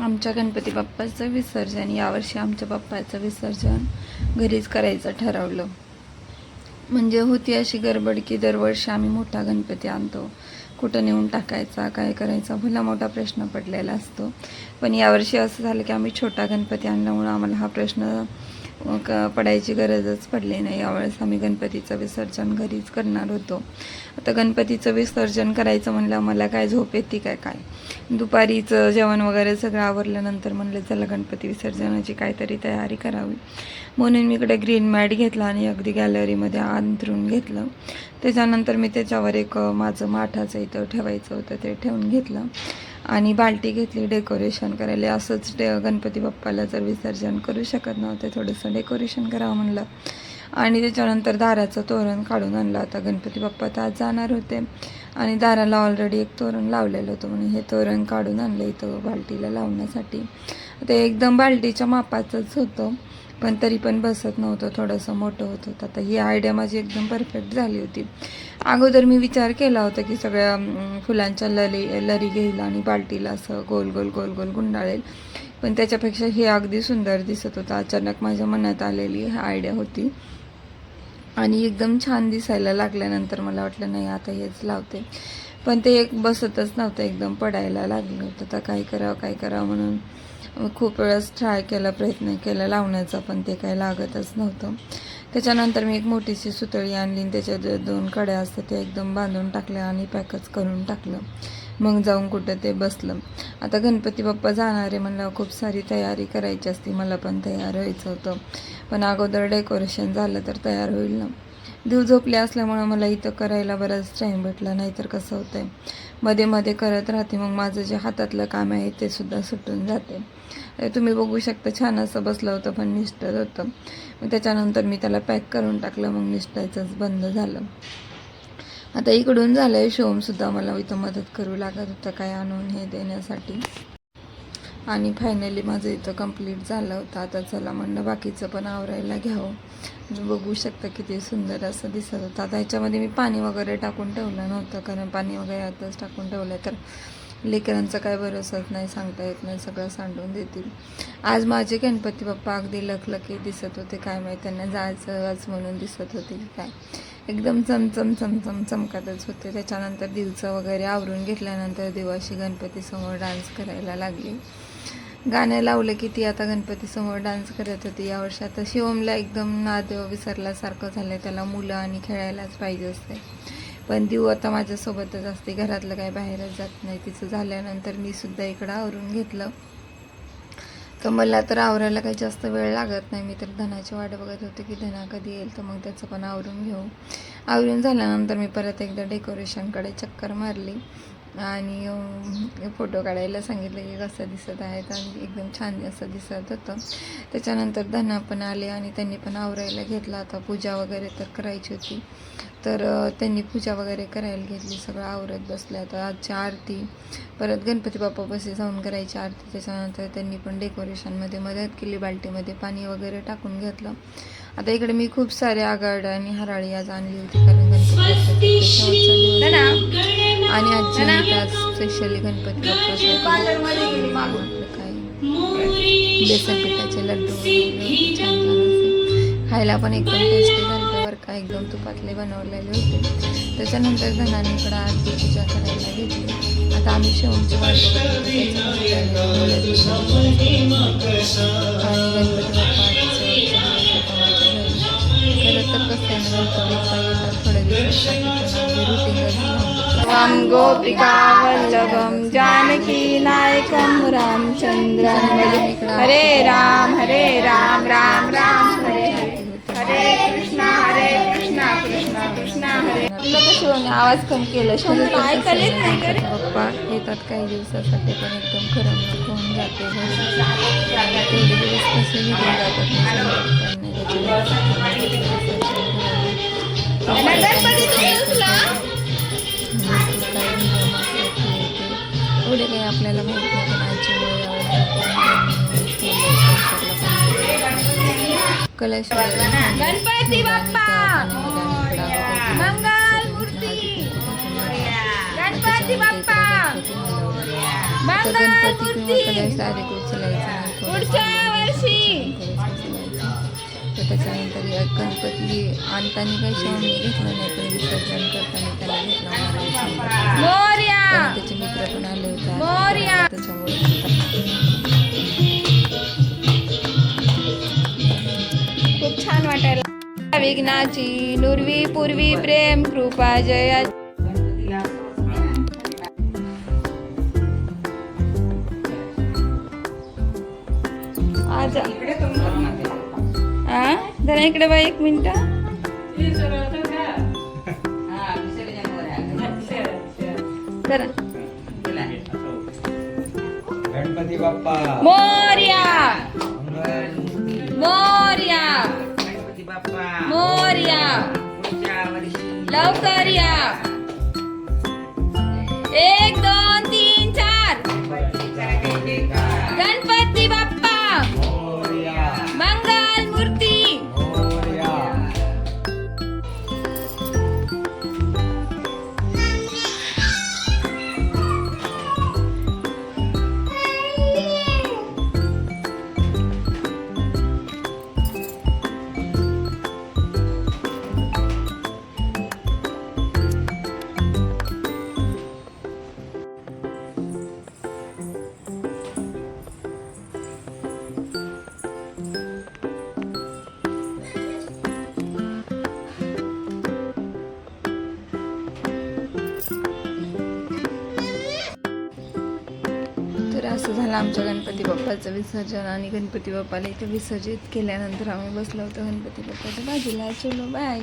आमच्या गणपती बाप्पाचं विसर्जन यावर्षी आमच्या बाप्पाचं विसर्जन घरीच करायचं ठरवलं. म्हणजे होती अशी गडबड की दरवर्षी आम्ही मोठा गणपती आणतो. कुठं नेऊन टाकायचा काय करायचा भला मोठा प्रश्न पडलेला असतो. पण यावर्षी असं झालं की आम्ही छोटा गणपती आणल्यामुळं आम्हाला हा प्रश्न पडायची गरजच पडली नाही. यावेळेस आम्ही गणपतीचं विसर्जन घरीच करणार होतो. आता गणपतीचं विसर्जन करायचं म्हणलं मला काय झोप येते काय काय? दुपारीचं जेवण वगैरे सगळं आवरल्यानंतर म्हणलं चला गणपती विसर्जनाची काहीतरी तयारी करावी. म्हणून मी इकडे ग्रीन मॅट घेतला आणि अगदी गॅलरीमध्ये अंतरून घेतलं. त्याच्यानंतर मी त्याच्यावर एक माझं माठाचं इथं ठेवायचं होतं ते ठेवून घेतलं. आणि बाल्टी घेतली डेकोरेशन करायला. असंच डे गणपती बाप्पाला जर विसर्जन करू शकत नव्हते थोडंसं डेकोरेशन करावं म्हणलं. आणि त्याच्यानंतर दाराचं तोरण काढून आणलं. आता गणपती बाप्पा तर आज जाणार होते. आणि दाराला ऑलरेडी एक तोरण लावलेलं होतं म्हणून हे तोरण काढून आणलं इथं बाल्टीला लावण्यासाठी. ते एकदम बाल्टीच्या मापाचंच होतं. पण तरी पण बसत नव्हतं थोडंसं मोठं होत होतं. आता ही आयडिया माझी एकदम परफेक्ट झाली होती. अगोदर मी विचार केला होता की सगळ्या फुलांच्या लरी लरी घेईल आणि बाल्टीला असं गोल गोल गोल गोल गुंडाळेल. पण त्याच्यापेक्षा हे अगदी सुंदर दिसत होतं. अचानक माझ्या मनात आलेली आयडिया होती. आणि एकदम छान दिसायला लागल्यानंतर मला वाटलं नाही आता हेच लावते. पण ते एक बसतच नव्हतं एकदम पडायला लागलं होतं. तर काय करावं काय करावं म्हणून. खूप वेळेस ट्राय केला प्रयत्न केला लावण्याचा पण ते काही लागतच नव्हतं. त्याच्यानंतर मी एक मोठीशी सुतळी आणली आणि त्याच्या ज्या दोन कड्या असतात त्या एकदम बांधून टाकल्या आणि पॅकच करून टाकलं. मग जाऊन कुठं ते बसलं. आता गणपती बाप्पा जाणार आहे खूप सारी तयारी करायची असती मला पण तयार व्हायचं होतं. पण अगोदर डेकोरेशन झालं तर तयार होईल ना. देव झोपले असल्यामुळं मला इथं करायला बराच टाईम भेटला नाही तर कसं होतं आहे मध्ये मध्ये करत राहते मग माझं जे हातातलं काम आहे ते सुद्धा सुटून जाते. तुम्ही बघू शकता छान असं बसलं होतं पण निष्ठत होतं. मग त्याच्यानंतर मी त्याला पॅक करून टाकलं मग निष्ठायचंच बंद झालं. आता इकडून झालं आहे शोमसुद्धा मला इथं मदत करू लागत होतं काय आणून हे देण्यासाठी. आणि फायनली माझं इथं कंप्लीट झालं होतं. आता चला म्हणलं बाकीचं पण आवरायला घ्यावं. म्हणजे बघू शकता किती सुंदर असं दिसत होतं. आता ह्याच्यामध्ये मी पाणी वगैरे टाकून ठेवलं नव्हतं. कारण पाणी वगैरे आताच टाकून ठेवलं तर लेकरांचा काय भरोसाच नाही सांगता येत नाही. सगळं सांडून देतील. आज माझे गणपती बाप्पा अगदी लखलखी दिसत होते. काय माहीत त्यांना जायचं आज म्हणून दिसत होते की काय. एकदम चमचम चमचम चमकतच होते. त्याच्यानंतर दिवचं वगैरे आवरून घेतल्यानंतर देवाशी गणपतीसमोर डान्स करायला लागली. गाणं लावलं की ती आता गणपतीसमोर डान्स करत होती. यावर्षी आता शिवमला एकदम नाद विसरल्यासारखं झालं त्याला मुलं आणि खेळायलाच पाहिजे असते पण दिव आता माझ्यासोबतच असते. घरातलं काय बाहेरच जात नाही. तिचं झाल्यानंतर मी सुद्धा इकडं आवरून घेतलं. तर मला तर आवरायला काही जास्त वेळ लागत नाही. मी तर धनाची वाट बघत होते की धना कधी येईल तर मग त्याचं पण आवरून घेऊ. आवरून झाल्यानंतर मी परत एकदा डेकोरेशनकडे चक्कर मारली. आणि फोटो काढायला सांगितलं की कसं दिसत आहेत आणि एकदम छान असं दिसत होतं. त्याच्यानंतर धना पण आले आणि त्यांनी पण आवरायला घेतला. आता पूजा वगैरे तर करायची होती. तर त्यांनी पूजा वगैरे करायला घेतली. सगळं आवरत बसल्या आता आजची आरती परत गणपती बाप्पापाशी जाऊन करायची आरती. त्याच्यानंतर त्यांनी पण डेकोरेशनमध्ये मदत केली. बाल्टीमध्ये पाणी वगैरे टाकून घेतलं. आता इकडे मी खूप सारे आगाड आणि हराळी आज आणली होती. कारण गणपती आणि आजी आज स्पेशली गणपती बाप्पासाठी काय बेसन पिठाचे लड्डू छान खायला पण एकदम टेस्टी झालं बरं का. एकदम तुपातले बनवलेले होते. त्याच्यानंतर धनाने इकडं आरती पूजा करायला घेतली. आता आम्ही शेवटची वाट आणि गणपती बाप्पा वाम गोपिका वल्लभम जानकी नायकम रामचंद्रम हरे राम हरे राम राम राम हरे हरे। कृष्णा हरे कृष्णा कृष्णा कृष्णा हरे। होणे आवाज कमी केला पप्पा येतात काही दिवसासाठी पण एकदम करमणूक होऊन जाते घरी. आणि तेवढे दिवस कसे निघून जातात? उचलायचा नाही थोडं पुढच्या थांबून वर्षी. कलश उचलायचा. तर त्याच्यानंतर गणपती आणताना काही शावणी घेतलं नाही पण विसर्जन करताना त्याला घेतला. त्याच्यामुळे खूप छान वाटायला. विघ्नाची नुरवी पूर्वी प्रेम कृपा जया. आजा आ? जरा इकडे बा एक मिनिट. जरा. गणपती बाप्पा. मोर्या. मोर्या. गणपती बाप्पा. मोर्या. लवकर या. एक दोन. असं झालं. आमच्या गणपती बाप्पाचं विसर्जन आणि गणपती बाप्पाला इथे विसर्जित केल्यानंतर आम्ही बसलो होतो गणपती बाप्पाच्या बाजूला. चलो बाय